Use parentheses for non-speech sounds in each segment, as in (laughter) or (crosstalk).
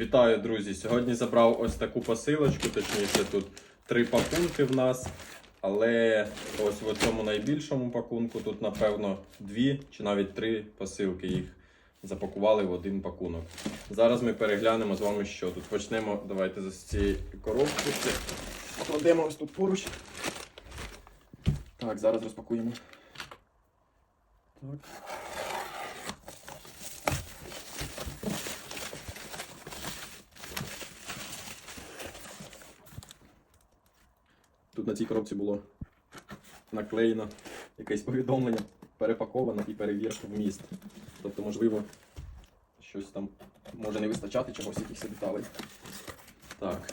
Вітаю, друзі! Сьогодні забрав ось таку посилочку, точніше тут три пакунки в нас. Але ось в цьому найбільшому пакунку тут, напевно, дві чи навіть три посилки їх запакували в один пакунок. Зараз ми переглянемо з вами, що тут. Почнемо. Давайте з цієї коробки. Кладемо ось тут поруч. Так, зараз розпакуємо. Так. Тут на цій коробці було наклеєно якесь повідомлення, перепаковано і перевірка вміст. Тобто, можливо, щось там може не вистачати чогось, якихось деталей. Так.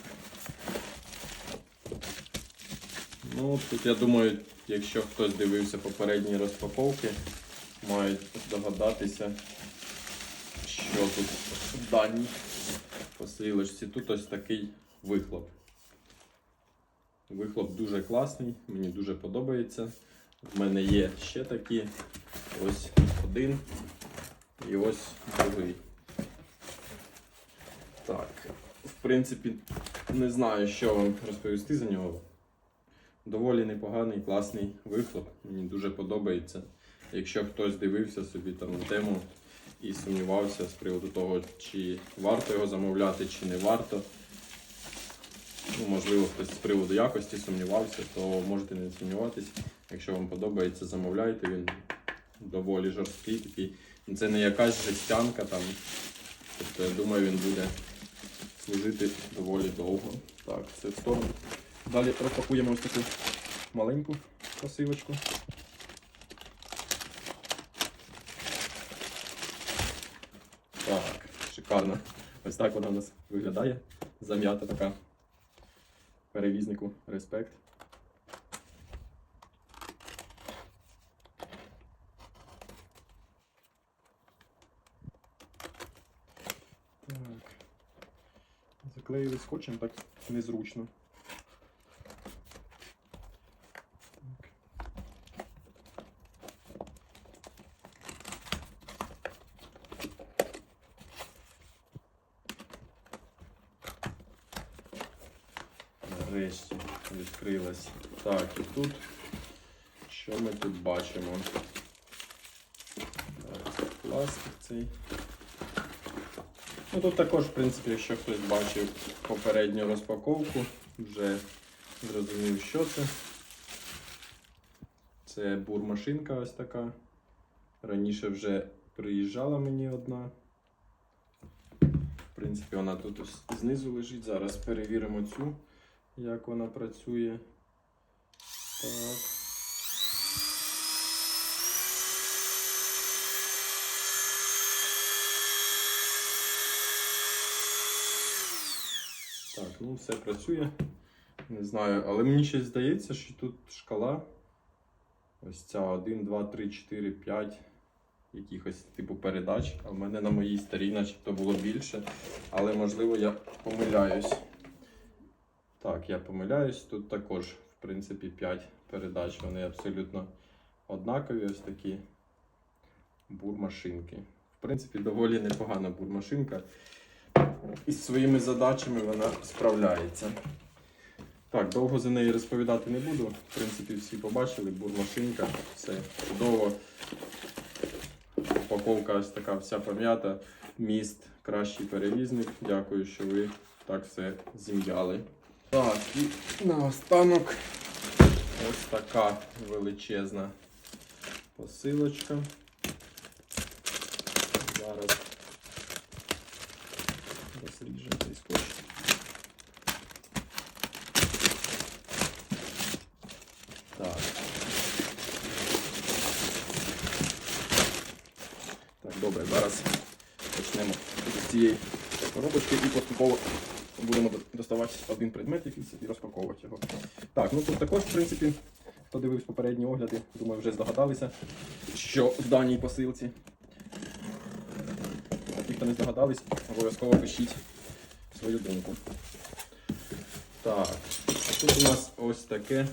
Ну, тут я думаю, якщо хтось дивився попередні розпаковки, мають догадатися, що тут в даній посилочці. Тут ось такий вихлоп. Вихлоп дуже класний, мені дуже подобається. В мене є ще такі. Ось один і ось другий. Так, в принципі, не знаю, що вам розповісти за нього. Доволі непоганий, класний вихлоп. Мені дуже подобається. Якщо хтось дивився собі там на тему і сумнівався з приводу того, чи варто його замовляти, чи не варто. Ну, можливо, хтось з приводу якості сумнівався, то можете не сумніватись. Якщо вам подобається, замовляйте. Він доволі жорсткий такий. Ну, Це не якась жестянка там. Тобто, я думаю, він буде служити доволі довго. Так, це в сторону. Далі розпакуємо ось таку маленьку посилочку. Так, шикарно. Ось так вона у нас виглядає. Зам'ята така. Перевізнику респект. Так. Заклеїли скотчем так незручно. Так, і тут що ми тут бачимо? Так, пластик цей. Ну тут також, в принципі, якщо хтось бачив попередню розпаковку, вже зрозумів, що це. Це бурмашинка ось така. Раніше вже приїжджала мені одна. В принципі, вона тут знизу лежить. Зараз перевіримо цю, як вона працює. Так. Так, ну все працює. Не знаю, але мені щось здається, що тут шкала. Ось ця 1, 2, 3, 4, 5 якихось типу передач. А в мене на моїй старій начебто було більше. Але можливо я помиляюсь. Так, я помиляюсь. Тут також, в принципі, 5 передач. Вони абсолютно однакові, ось такі бурмашинки. В принципі, доволі непогана бурмашинка. Із своїми задачами вона справляється. Так, довго за неї розповідати не буду. В принципі, всі побачили, бурмашинка, все чудово. Упаковка ось така вся пом'ята. Міст кращий перевізник. Дякую, що ви так все зім'яли. Так, і наостанок ось така величезна посилочка. Зараз розріжемо цей скотч. Так. Так, добре, зараз почнемо з цієї коробочки і поступово будемо доставати один предмет і розпаковувати його. Так, ну тут також, в принципі, хто дивився попередні огляди, думаю, вже здогадалися, що в даній посилці. Ті, хто не здогадались, обов'язково пишіть свою думку. Так, тут у нас ось таке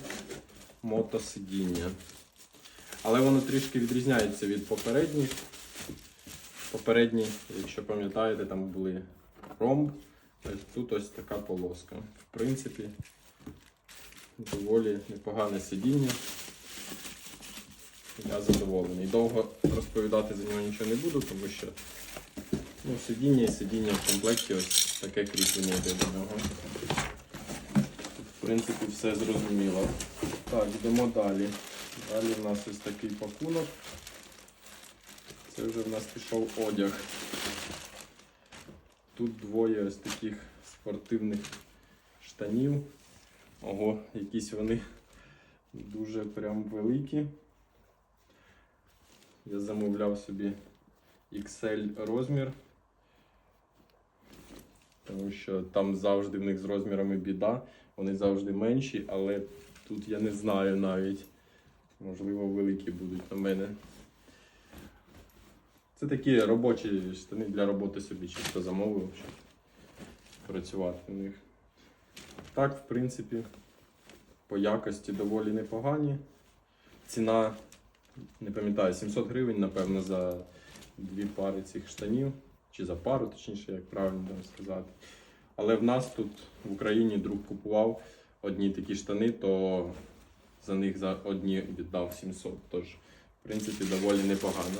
мотосидіння. Але воно трішки відрізняється від попередніх. Попередні, якщо пам'ятаєте, там були ромб. Тут ось така полоска. В принципі, доволі непогане сидіння. Я задоволений. Довго розповідати за нього нічого не буду, тому що ну, сидіння і сидіння в комплекті ось таке кріплення йде до нього. В принципі, все зрозуміло. Так, йдемо далі. Далі в нас ось такий пакунок. Це вже в нас пішов одяг. Тут двоє ось таких спортивних штанів. Ого, якісь вони дуже прям великі. Я замовляв собі XL розмір. Тому що там завжди в них з розмірами біда. Вони завжди менші, але тут я не знаю навіть. Можливо, великі будуть на мене. Це такі робочі штани для роботи собі чисто замовив, щоб працювати в них. Так, в принципі, по якості доволі непогані. Ціна, не пам'ятаю, 700 гривень, напевно, за дві пари цих штанів. Чи за пару, точніше, як правильно сказати. Але в нас тут в Україні друг купував одні такі штани, то за них за одні віддав 700. Тож, в принципі, доволі непогано.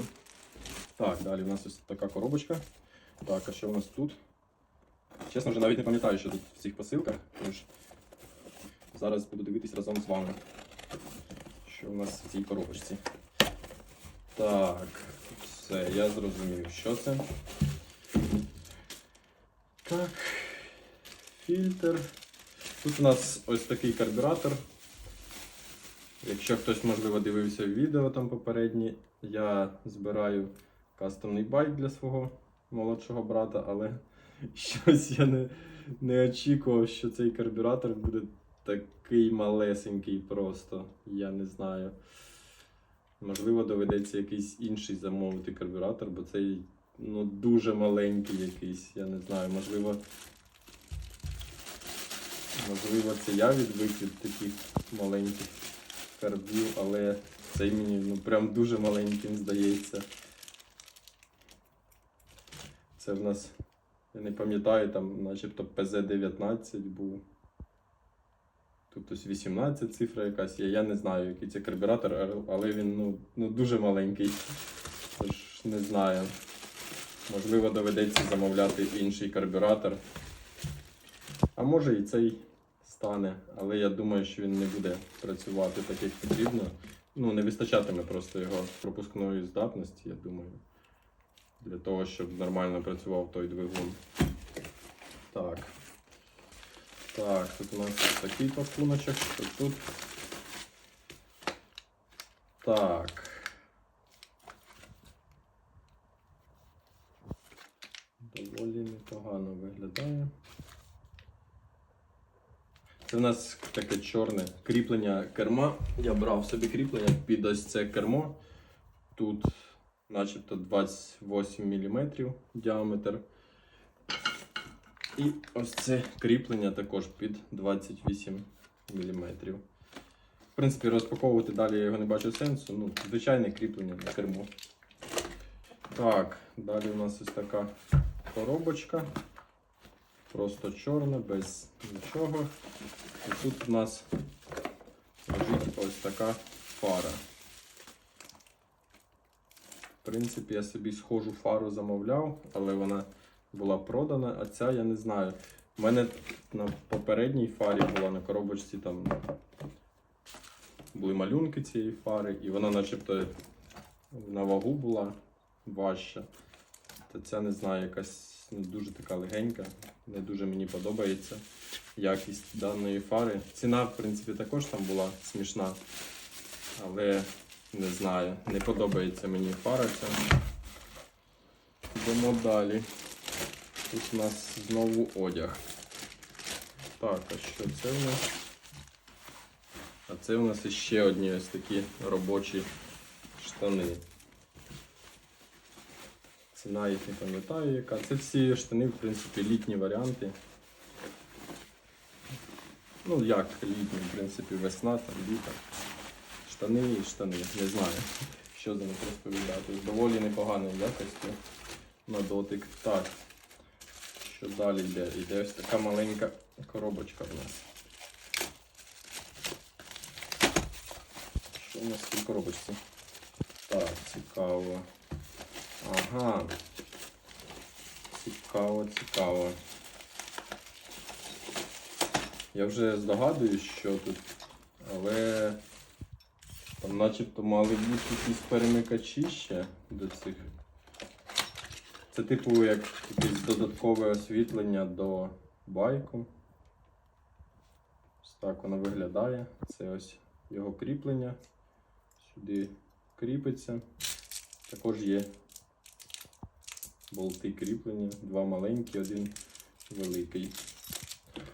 Так, далі у нас ось така коробочка. Так, а що у нас тут? Чесно, вже навіть не пам'ятаю, що тут в цих посилках. Тож зараз буду дивитись разом з вами, що у нас в цій коробочці. Так, все, я зрозумів, що це. Так, фільтр. Тут у нас ось такий карбюратор. Якщо хтось, можливо, дивився відео там попередні, я збираю кастомний байк для свого молодшого брата, але (laughs) щось я не, не очікував, що цей карбюратор буде такий малесенький просто. Я не знаю. Можливо, доведеться якийсь інший замовити карбюратор, бо цей ну, дуже маленький якийсь, я не знаю, можливо. Можливо, це я відвик від таких маленьких карбів, але цей мені ну, прям дуже маленьким здається. Це в нас, я не пам'ятаю, там начебто ПЗ-19 був. Тут ось 18 цифра якась є. Я не знаю, який це карбюратор, але- але він ну, ну, дуже маленький. Тож не знаю. Можливо, доведеться замовляти інший карбюратор. А може і цей стане, але я думаю, що він не буде працювати так, як потрібно. Ну, не вистачатиме просто його пропускної здатності, я думаю. Для того, щоб нормально працював той двигун. Так. Так, тут у нас такий пакуночок, що тут. Так. Доволі непогано виглядає. Це в нас таке чорне кріплення керма. Я брав собі кріплення під ось це кермо. Тут начебто 28 мм діаметр. І ось це кріплення також під 28 мм. В принципі, розпаковувати далі я його не бачу сенсу. Ну, звичайне кріплення на кермо. Так, далі у нас ось така коробочка. Просто чорна, без нічого. І тут у нас лежить ось така фара. В принципі, я собі схожу фару замовляв, але вона була продана, а ця я не знаю. У мене на попередній фарі була на коробочці там були малюнки цієї фари, і вона начебто на вагу була важча. Та ця не знаю, якась ну, дуже така легенька. Не дуже мені подобається якість даної фари. Ціна, в принципі, також там була смішна. Але не знаю, не подобається мені фара ця. Йдемо далі. Тут у нас знову одяг. Так, а що це у нас? А це у нас іще одні ось такі робочі штани. Ціна їх не пам'ятаю яка. Це всі штани, в принципі, літні варіанти. Ну як літні, в принципі, весна, там літо. Штани і штани, не знаю, що за них розповідати. Доволі непоганої якості на дотик. Так. Що далі йде? Йде ось така маленька коробочка в нас. Що у нас в цій коробочці? Так, цікаво. Ага. Цікаво, цікаво. Я вже здогадуюсь, що тут, але там начебто мали бути якісь перемикачі ще до цих. Це типу як якесь додаткове освітлення до байку. Ось так воно виглядає. Це ось його кріплення. Сюди кріпиться. Також є болти кріплення, два маленькі, один великий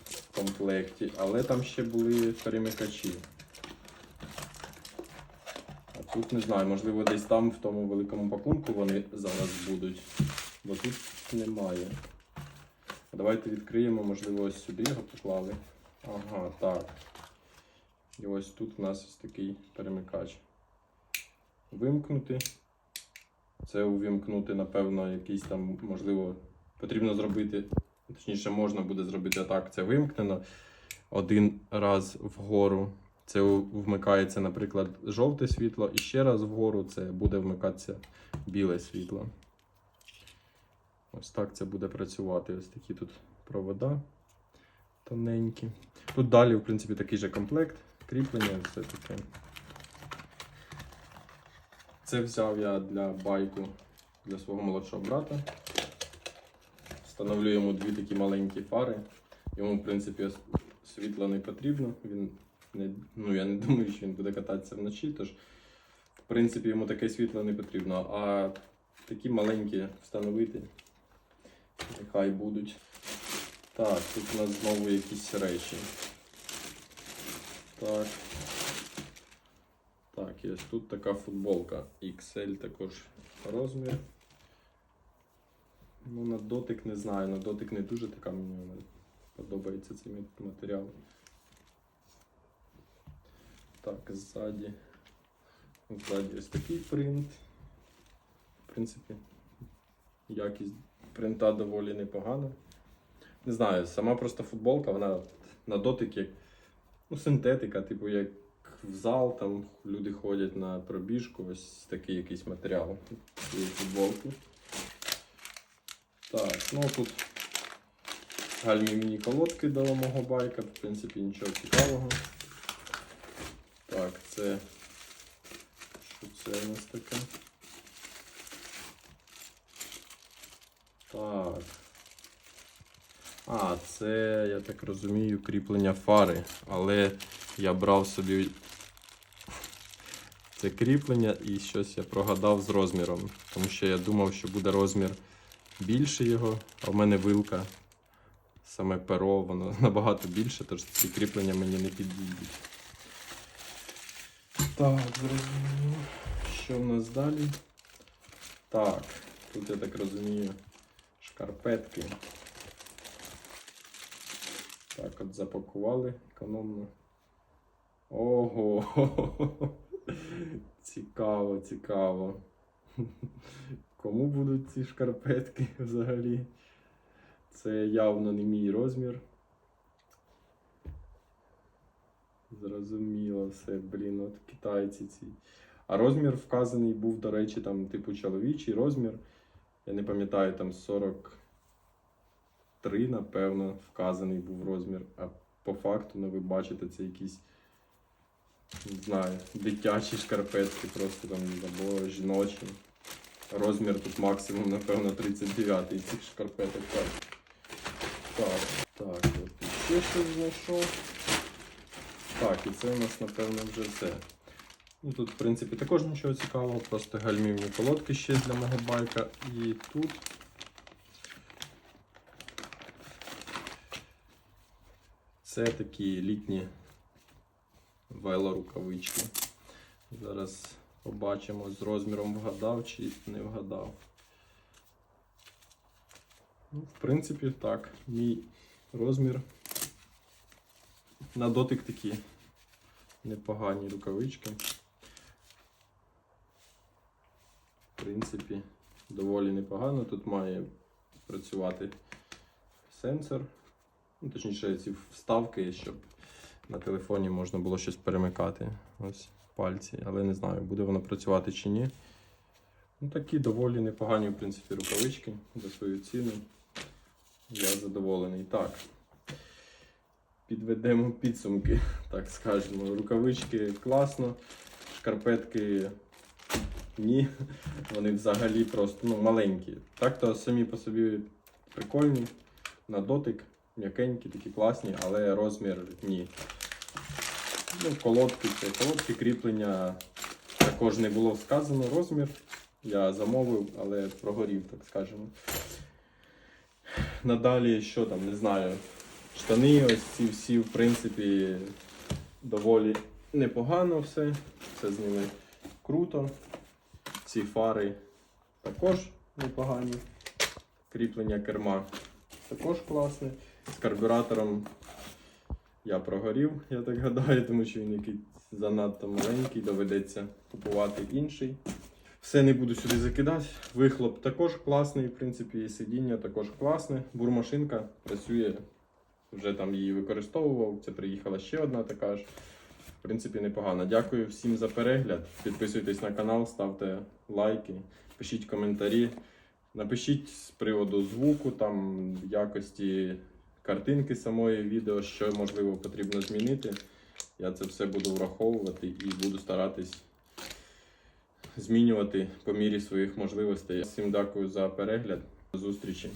в комплекті. Але там ще були перемикачі. Тут не знаю, можливо, десь там в тому великому пакунку вони зараз будуть, бо тут немає. Давайте відкриємо, можливо, ось сюди його поклали. Ага, так. І ось тут у нас ось такий перемикач. Вимкнути. Це увімкнути, напевно, якийсь там, можливо, потрібно зробити, точніше, можна буде зробити так. Це вимкнено один раз вгору. Це вмикається, наприклад, жовте світло, і ще раз вгору це буде вмикатися біле світло. Ось так це буде працювати. Ось такі тут провода тоненькі. Тут далі, в принципі, такий же комплект, кріплення, все таке. Це взяв я для байку для свого молодшого брата. Встановлю йому дві такі маленькі фари. Йому, в принципі, світла не потрібно. Він ну, я не (laughs) думаю, що він буде кататися вночі, тож, в принципі, йому таке світло не потрібно. А такі маленькі встановити, нехай будуть. Так, тут у нас знову якісь речі. Так. Так, ось тут така футболка. XL також розмір. Ну, на дотик не знаю, на дотик не дуже така мені подобається цей матеріал. Так, ззаді. Ззаді ось такий принт. В принципі, якість принта доволі непогана. Не знаю, сама просто футболка, вона на дотик як ну, синтетика, типу як в зал, там люди ходять на пробіжку, ось такий якийсь матеріал цієї футболки. Так, ну тут гальмі міні колодки до мого байка, в принципі, нічого цікавого. Так, це. Що це у нас таке? Так. А, це, я так розумію, кріплення фари. Але я брав собі це кріплення і щось я прогадав з розміром. Тому що я думав, що буде розмір більше його, а в мене вилка, саме перо, воно (laughs) набагато більше, тож ці кріплення мені не підійдуть. Так, зрозуміло. Що в нас далі? Так, тут я так розумію, шкарпетки. Так, от запакували економно. Ого! (laughs) Цікаво, цікаво. Кому будуть ці шкарпетки взагалі? Це явно не мій розмір. Зрозуміло все, блін, от китайці ці. А розмір вказаний був, до речі, там, типу, чоловічий розмір. Я не пам'ятаю, там 43, напевно, вказаний був розмір. А по факту, ну ви бачите, це якісь, не знаю, дитячі шкарпетки, просто там або жіночі. Розмір тут максимум, напевно, 39 цих шкарпеток. Так, так от ще щось знайшов. Так, і це у нас, напевно, вже все. Ну, тут, в принципі, також нічого цікавого, просто гальмівні колодки ще для мого байка. І тут. Це такі літні велорукавички. Зараз побачимо з розміром вгадав чи не вгадав. Ну, в принципі, так, мій розмір. На дотик такі непогані рукавички. В принципі, доволі непогано. Тут має працювати сенсор. Ну, точніше, ці вставки, щоб на телефоні можна було щось перемикати. Ось пальці. Але не знаю, буде воно працювати чи ні. Ну, такі доволі непогані, в принципі, рукавички за свою ціну. Я задоволений. Так. Підведемо підсумки, так скажемо. Рукавички класно, шкарпетки ні. Вони взагалі просто ну, маленькі. Так-то самі по собі прикольні, на дотик, м'якенькі, такі класні, але розмір ні. Ну, колодки, це колодки кріплення також не було сказано розмір. Я замовив, але прогорів, так скажемо. Надалі, що там, не знаю. Штани, ось ці всі, в принципі, доволі непогано все. Все з ними круто. Ці фари також непогані. Кріплення керма також класне. З карбюратором я прогорів, я так гадаю, тому що він якийсь занадто маленький, доведеться купувати інший. Все не буду сюди закидати. Вихлоп також класний, в принципі, і сидіння також класне. Бурмашинка працює, вже там її використовував. Це приїхала ще одна така ж. В принципі, непогано. Дякую всім за перегляд. Підписуйтесь на канал, ставте лайки, пишіть коментарі. Напишіть з приводу звуку, там якості картинки самої відео, що можливо потрібно змінити. Я це все буду враховувати і буду старатись змінювати по мірі своїх можливостей. Всім дякую за перегляд. До зустрічі.